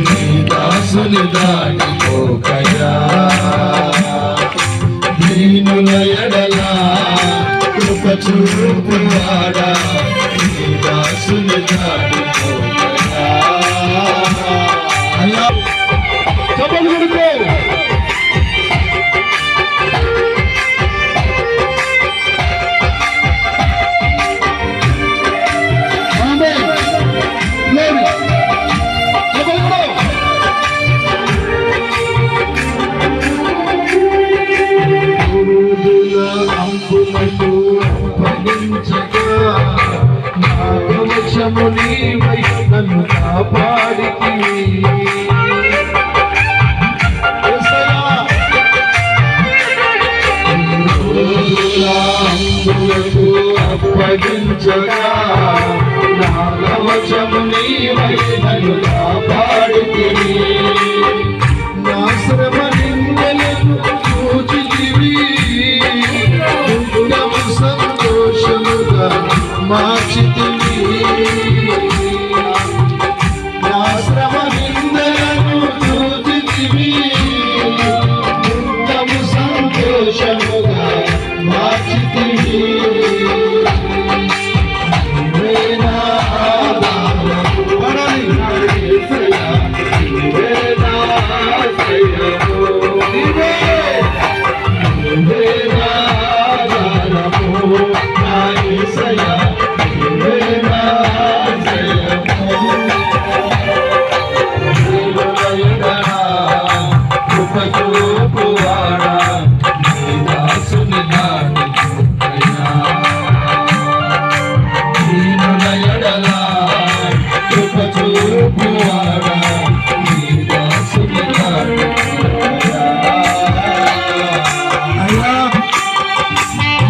నీ దాసుని దాటిపోకయా దీనుల ఎడలా కృప చూపువాడా? నీ దాసుని దాటిపోకయా కవచము నీవై నన్ను కాపాడికి అప్పగించగా నా కవచము నీవై నన్ను కాపాడికి నా శ్రమ నిందలను చూచితివి. దుఃఖము సంతోషముగా మార్చితివి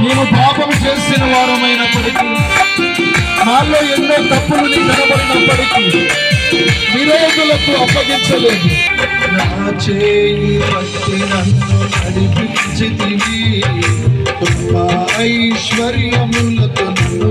మేము పాపం చేసిన వారమైనప్పటికీ నాలో ఎన్నో తప్పులు నీ కనబడినప్పటికీ విరోధులకు అప్పగించలేదు. నా చేయి పట్టి నన్ను నడిపించితివి. గొప్ప ఐశ్వర్యములతో నన్ను